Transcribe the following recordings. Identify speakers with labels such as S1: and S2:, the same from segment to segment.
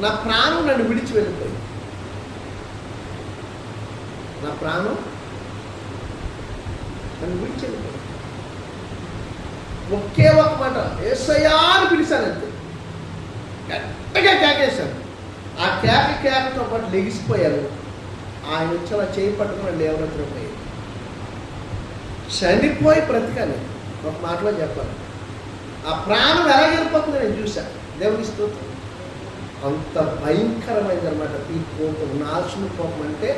S1: నా ప్రాణం నన్ను విడిచి వెళ్ళిపోయింది. నా ప్రాణం నన్ను విడిచి వెళ్ళిపోయింది. ఒకే ఒక మాట ఏసయ్యా అని పిలిచాను అంతే గట్టిగా కేకేశాను ఆ కేక కేకతో పాటు లెగిసిపోయారు ఆయన వచ్చి అలా చేయి పట్టుకుని లేవనెత్తున పోయారు చనిపోయి బ్రతకాలి. ఒక మాటలో చెప్పాలి. ఆ ప్రాణం ఎలా వెళ్ళిపోతుందో నేను చూశాను దేవుని స్తోత్రం. అంత భయంకరమైంది అనమాట ఈ కోపం నాశన కోపం అంటే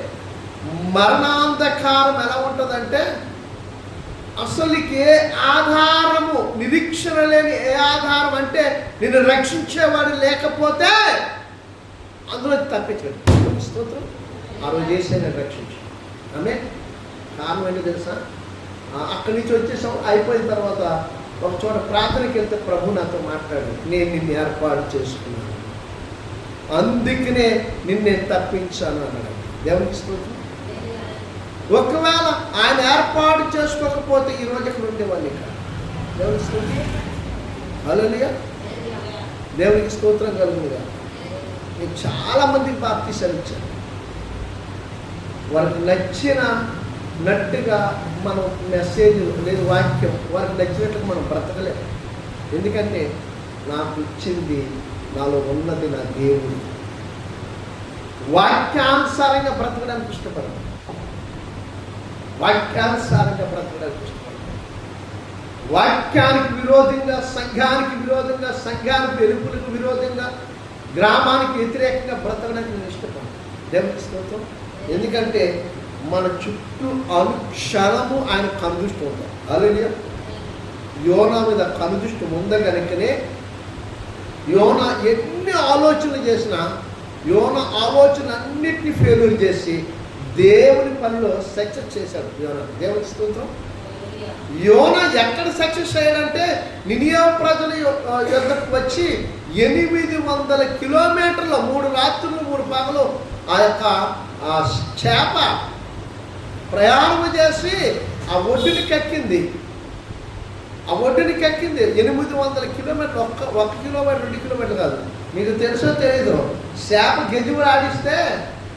S1: మరణాంధకారం ఎలా ఉంటుందంటే అసలుకి ఏ ఆధారము నిరీక్షణ లేని ఏ ఆధారం అంటే నిన్ను రక్షించేవాడు లేకపోతే అందులో తప్పించాడు స్తోత్రం. ఆ రోజు చేసే నేను రక్షించు ఆమె కారణం ఏంటి తెలుసా? అక్కడి నుంచి వచ్చేసాం అయిపోయిన తర్వాత ఒక చోట ప్రార్థనకి వెళ్తే ప్రభు నాతో మాట్లాడు నేను నిన్ను ఏర్పాటు చేసుకున్నాను. అందుకనే నిన్ను తప్పించాను అన్నాడు. దేవునికి స్తోత్రం. ఒకవేళ ఆయన ఏర్పాటు చేసుకోకపోతే ఈ రోజు ఇక్కడ ఉండేవాడిని ఇక్కడ? దేవునికి స్తోత్రం. హలోలియా దేవునికి స్తోత్రం కలుగుగా నేను చాలా మందికి బాప్తీసాలు ఇచ్చాను వారికి నచ్చిన నట్టుగా మనం మెసేజ్ లేదు వాక్యం వారికి నచ్చినట్టుగా మనం బ్రతకలేము. ఎందుకంటే నాకు ఇచ్చింది నాలో ఉన్నది నా దేవుడు. వాక్యానుసారంగా బ్రతకడానికి ఇష్టపడను. వాక్యానుసారంగా బ్రతకడానికి ఇష్టపడను. వాక్యానికి విరోధంగా సంఘానికి విరోధంగా సంఘానికి వెలుపులకు విరోధంగా గ్రామానికి వ్యతిరేకంగా బ్రతకడానికి నేను ఇష్టపడను. దేవునికి స్తోత్రం. ఎందుకంటే మన చుట్టూ అనుక్షణము ఆయన కనుదృష్టి ఉంటాం అలాగే యోనా మీద కనుదృష్టి ఉంద కనుకనే యోన ఎన్ని ఆలోచనలు చేసినా యోన ఆలోచన అన్నిటిని ఫెయిల్యూర్ చేసి దేవుని పనిలో సక్సెస్ చేశాడు. యోన దేవుని స్తోత్రం. యోన ఎక్కడ సక్సెస్ అయ్యాడంటే నినియా ప్రజల యొక్కకు వచ్చి ఎనిమిది వందల కిలోమీటర్ల మూడు రాత్రులు మూడు పగలు ఆ యొక్క ఆ చేప ప్రయాణం చేసి ఆ ఒడ్డుని కక్కింది. ఆ ఒడ్డుని ఎక్కింది. ఎనిమిది వందల కిలోమీటర్లు ఒక్క ఒక్క కిలోమీటర్ రెండు కిలోమీటర్లు కాదు. మీకు తెలుసో తెలీదు శాప గెజువులు ఆడిస్తే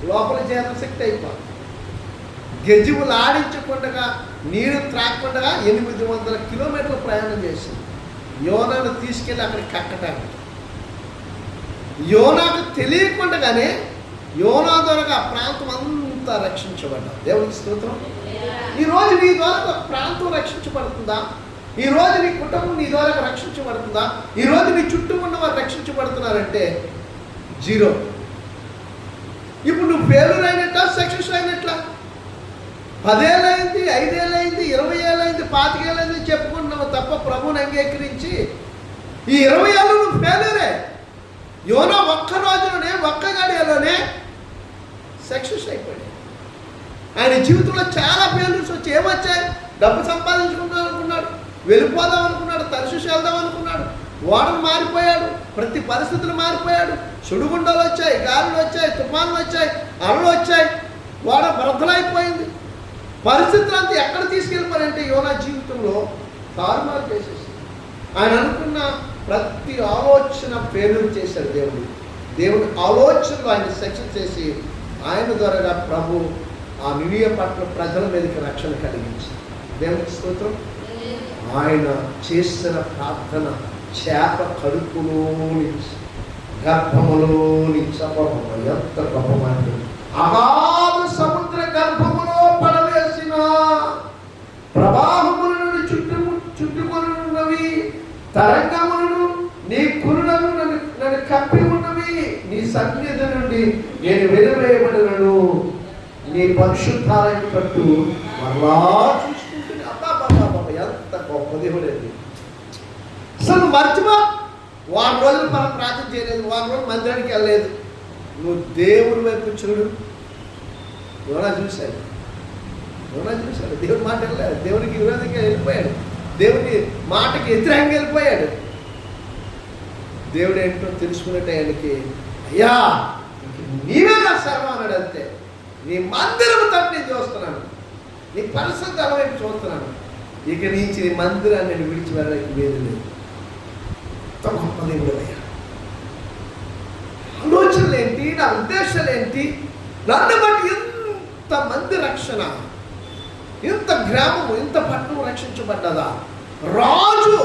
S1: లోపల జీర్ణశక్తి అయిపోతుంది గెజువులు ఆడించకుండా నీరు త్రాకుండా ఎనిమిది వందల కిలోమీటర్లు ప్రయాణం చేసింది. యోనాను తీసుకెళ్ళి అక్కడ కక్కటానికి యోనాకు తెలియకుండానే యోనా ద్వారా ఆ ప్రాంతం అంతా రక్షించబడ్డా. దేవునికి స్తోత్రం. ఈ నీ ద్వారా ఒక ప్రాంతం రక్షించబడుతుందా? ఈ రోజు నీ కుటుంబం నీ ద్వారా రక్షించబడుతుందా? ఈ రోజు నీ చుట్టూ ఉన్న వారు రక్షించబడుతున్నారంటే జీరో. ఇప్పుడు నువ్వు ఫెయిల్యూర్ అయినట్లా సక్సెస్ అయినట్లా పదేళ్ళైంది ఐదేళ్ళైంది ఇరవై ఏళ్ళైంది పాతికేళ్ళైంది చెప్పుకుంటున్నావు తప్ప ప్రభుని అంగీకరించి ఈ ఇరవై ఏళ్ళు నువ్వు ఫెయిల్యూరే యోనో ఒక్క రోజులోనే ఒక్క గడియలోనే సక్సెస్ అయిపోయాడు. ఆయన జీవితంలో చాలా ఫెయిల్యూర్స్ వచ్చి ఏమొచ్చాయి? డబ్బు సంపాదించుకుందాం వెళ్ళిపోదాం అనుకున్నాడు తరశుషి వెళ్దాం అనుకున్నాడు. ఓడలు మారిపోయాడు ప్రతి పరిస్థితులు మారిపోయాడు. చుడుగుండలు వచ్చాయి గాలులు వచ్చాయి తుఫాన్లు వచ్చాయి అలలు వచ్చాయి. ఓడ బ్రద్దలైపోయింది పరిస్థితులు అంతా ఎక్కడ తీసుకెళ్ళిపోయారంటే యోనా జీవితంలో తారుమారు చేసేసి. ఆయన అనుకున్న ప్రతి ఆలోచన ఫెయిల్యూర్ చేశాడు దేవుడు. దేవుడి ఆలోచనలు ఆయన సెక్షన్ చేసి ఆయన ద్వారా ప్రభు ఆ నిలియ పట్ల ప్రజల మీదకి రక్షణ కలిగించి దేవునికి స్తోత్రం. ఆయన చేసిన ప్రార్థన చేప కడుపులోని గర్భములోని చపము ఎంత గొప్పమాట అగాధ సముద్ర గర్భములో పడవేసిన ప్రవాహములను చుట్టు చుట్టుకొని ఉన్నవి తరంగములను నీ కురులను నన్ను నన్ను కప్పి ఉన్నవి నీ సన్నిధి నుండి నేను వెలువేయబడినను నీ పరిశుద్ధాలయం పట్టు మరలా ఉదయం లేదు అసలు మర్చిపో. వారం రోజులు మనం ప్రార్థన చేయలేదు వారం రోజులు మందిరానికి వెళ్ళలేదు. నువ్వు దేవుడి వైపు చూడు. యోనా చూశాడు? యోనా చూశాడు? దేవుడి మాట వెళ్ళలేదు దేవునికి విరోధంగా వెళ్ళిపోయాడు. దేవుని మాటకి వ్యతిరేకంగా వెళ్ళిపోయాడు. దేవుడు ఏంటో తెలుసుకున్నట్టు ఆయనకి అయ్యా నీవే నా సర్వం అన్నాడు అంతే. నీ మందిరం తప్పి నేను చూస్తున్నాను. నీ పరిస్థితి అలవైపు చూస్తున్నాను. ఇక నుంచి నీ మందిరాన్ని నేను విడిచి వెళ్ళడానికి లేదు. లేదు ఎంత గొప్ప దేవుడు నా ఉద్దేశాలు ఏంటి నన్ను బట్టి ఇంత మంది రక్షణ ఇంత గ్రామము ఇంత పట్టణం రక్షించబడ్డదా? రాజు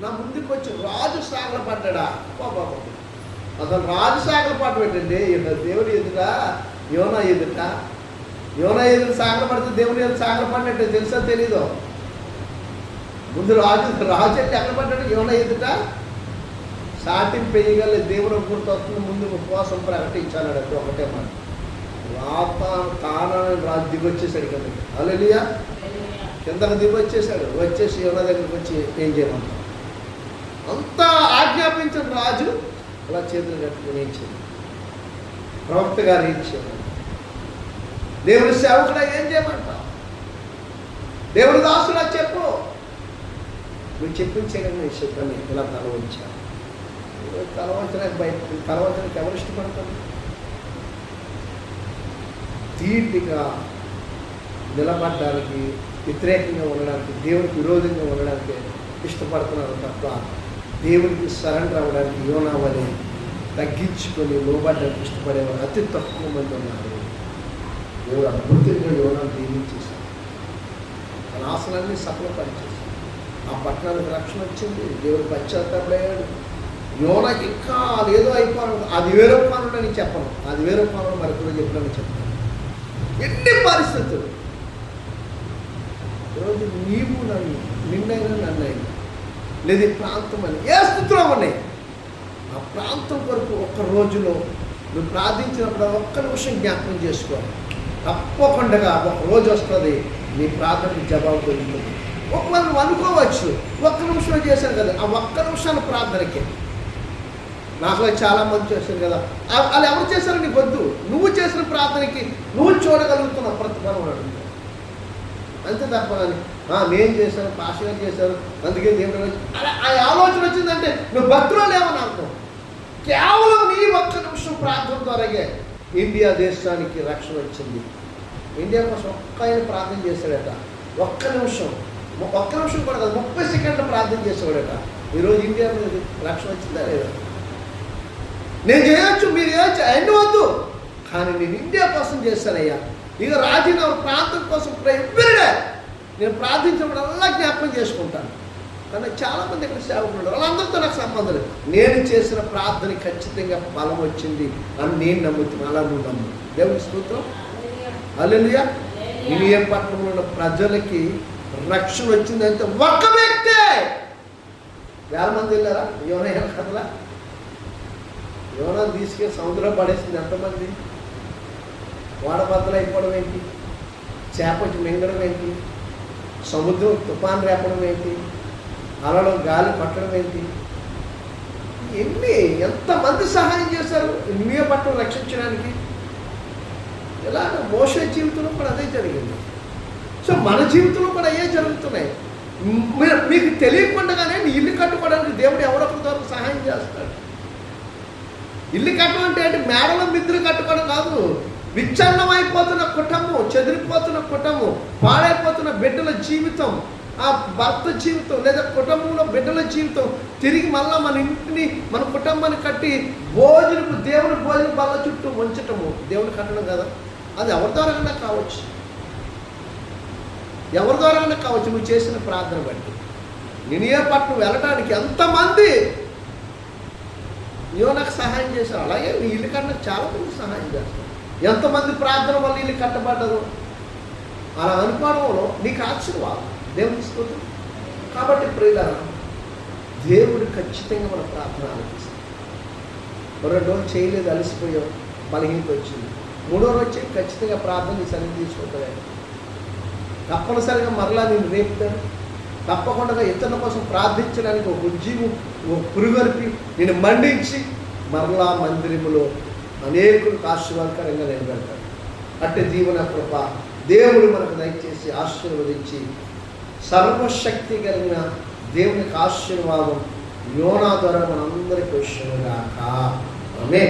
S1: నా ముందుకు వచ్చి రాజు సాగలపడ్డా బాబా అసలు రాజు సాగలపాటు పెట్టండి. ఈయన దేవుడి ఎదుట యోనా ఎదుట. యోనా ఎదురు సాగలపడితే దేవుడి ఎదురు సాగలపడినట్టు తెలుసా తెలీదు? ముందు రాజు రాజు అంటే ఎక్కడ పడ్డాడు? యోనా ఎదుట? సాటింపు వేయగల దేవుడు గుర్తొస్తుంది ముందు ఉపవాసం ప్రకటించాడు అంటే ఒకటే మాట. రాత తానని రాజు దిగొచ్చేసాడు కదా అలలియా కిందకు దిగొచ్చేసాడు. వచ్చేసి యోనా దగ్గరికి వచ్చి ఏం చేయమంటాం అంతా ఆజ్ఞాపించిన రాజు అలా చేతులు కట్టుకుని ఇచ్చింది ప్రవక్త గారు ఇచ్చాడు దేవుడి సేవకుడా ఏం చేయమంటావు? దేవుడి దాసులా చెప్పు. మీరు చెప్పించేయడం నేను చెప్పాను ఇలా తల ఉంచాను బయట తలవంచడానికి ఎవరు ఇష్టపడతారు? తీర్తిగా నిలబడడానికి వ్యతిరేకంగా ఉండడానికి దేవునికి విరోధంగా ఉండడానికి ఇష్టపడుతున్నారు తప్ప దేవునికి సరెండర్ అవ్వడానికి యోనావని తగ్గించుకొని లోబడ్డానికి ఇష్టపడేవారు అతి తక్కువ మంది ఉన్నారు. దేవుడు అద్భుతంగా యోనాను దీవించేశారు. తన ఆశలన్నీ సఫలపరిచేశాడు పట్టణానికి రక్షణ వచ్చింది. దేవుడు పశ్చాత్తాపడయ్యాడు. యోన ఇంకా అదేదో అయిపోను అది వేరే పనుడు అని చెప్పను. అది వేరే పనుడు మరి కూడా చెప్పాలని చెప్తాను. ఎన్ని పరిస్థితులు? ఈరోజు నీవు నన్ను నిన్నైనా నన్నైనా లేదు ఈ ప్రాంతం అని ఏ స్థితిలో ఉన్నాయి? ఆ ప్రాంతం వరకు ఒక్క రోజులో నువ్వు ప్రార్థించినప్పుడు ఒక్క నిమిషం జ్ఞాపకం చేసుకోవాలి తప్పకుండా ఒక రోజు వస్తుంది. నీ ప్రార్థనకి జవాబు దొరుకుతుంది. ఒక నువ్వు అనుకోవచ్చు. ఒక్క నిమిషంలో చేశాను కదా ఆ ఒక్క నిమిషాల ప్రార్థనకి. నాకులో చాలా మంది చేశారు కదా. వాళ్ళు ఎవరు చేశారు నీకు వద్దు. నువ్వు చేసిన ప్రార్థనకి నువ్వు చూడగలుగుతున్న ప్రతిఫలం అడుగు అంతే తప్ప కానీ నేను చేశాను పాషగా చేశాను చేశారు అందుకే దేవుడు అలా ఆ ఆలోచన వచ్చిందంటే నువ్వు భక్తులు లేవని అర్థం. కేవలం నీ ఒక్క నిమిషం ప్రార్థన ద్వారాగే ఇండియా దేశానికి రక్షణ వచ్చింది. ఇండియా కోసం ఒక్క ఆయన ప్రార్థన చేశాడట. ఒక్క నిమిషం. ఒక్క నిమిషం కూడా కాదు ముప్పై సెకండ్లు ప్రార్థన చేసేవాడట. ఈరోజు ఇండియా మీద రక్షణ వచ్చిందా లేదా? నేను చేయొచ్చు మీరు చేయొచ్చు అన్ని వద్దు. కానీ నేను ఇండియా కోసం చేస్తానయ్యా ఇక రాజీనామా ప్రాంతం కోసం ఎవ్రీడే నేను ప్రార్థించినప్పుడల్లా జ్ఞాపకం చేసుకుంటాను. కానీ చాలామంది ఇక్కడ సేవకులు ఉన్నారు. వాళ్ళందరితో నాకు సంబంధం లేదు. నేను చేసిన ప్రార్థన ఖచ్చితంగా బలం వచ్చింది అని నేను నమ్ముతున్నాను అలా నువ్వు నమ్ము. దేవుని స్తోత్రం. అల్లెలుయా ఏ పట్టణంలో ఉన్న ప్రజలకి రక్షణ వచ్చిందంటే ఒక్క వ్యక్తే! వేల మంది వెళ్ళారా? యోన కదలా యోనాన్ని తీసుకెళ్ళి సముద్రం పడేసింది ఎంతమంది? వాడబద్దలు అయిపోవడం ఏంటి? చేపకి మింగడం ఏంటి? సముద్రం తుఫాన్ రేపడం ఏంటి? అలలో గాలి పట్టడం ఏంటి? ఎన్ని ఎంతమంది సహాయం చేశారు నిమియ పట్టణం రక్షించడానికి? ఇలాగ మోస జీవితంలో కూడా అదే జరిగింది. సో మన జీవితంలో కూడా అయ్యే జరుగుతున్నాయి? మీరు మీకు తెలియకుండానే నీ ఇల్లు కట్టుకోవడానికి దేవుడు ఎవరొకరి ద్వారా సహాయం చేస్తాడు. ఇల్లు కట్టడం అంటే ఏంటి? మేడలో మిద్దులు కట్టుకోవడం కాదు. విచ్ఛన్నం అయిపోతున్న కుటుంబం చెదిరిపోతున్న కుటుంబం పాడైపోతున్న బిడ్డల జీవితం ఆ భర్త జీవితం లేదా కుటుంబంలో బిడ్డల జీవితం తిరిగి మళ్ళా మన ఇంటిని మన కుటుంబాన్ని కట్టి భోజనపు దేవుని భోజన బల్ల చుట్టూ ఉంచటము. దేవుని కట్టడం కదా? అది ఎవరి కావచ్చు. ఎవరి ద్వారానే కావచ్చు? నువ్వు చేసిన ప్రార్థన బట్టి. నినియే పట్నం వెళ్ళడానికి ఎంతమంది నీవు నాకు సహాయం చేశావు అలాగే నీ ఇల్లు కన్నా చాలా మంది సహాయం చేస్తావు ఎంతమంది ప్రార్థన వల్ల ఇల్లు కట్టబడ్డదు అలా అనుకోవడంలో నీకు ఆశీర్వాదం దేవుని స్తోత్రం. కాబట్టి ప్రియుల దేవుడు ఖచ్చితంగా మన ప్రార్థన ఆలోచిస్తాడు రెండు రోజులు చేయలేదు అలసిపోయావు బలహీనత వచ్చింది. మూడో రోజు ఖచ్చితంగా ప్రార్థన నీ సన్నిధి తీసుకుంటుంది తప్పనిసరిగా మరలా నేను రేపుతాను. తప్పకుండా ఇతరుల కోసం ప్రార్థించడానికి ఒక ఉద్యమం ఒక పురుగొలిపి నేను మండించి మరలా మందిరములో అనేకులకు ఆశీర్వాదకరంగా నిలబెడతాడు అట్టి దీవెన కృప దేవుడు మనకు దయచేసి ఆశీర్వదించి సర్వశక్తి కలిగిన దేవునికి ఆశీర్వాదం యోనా ద్వారా మనందరికీ విషయంగా ఆమె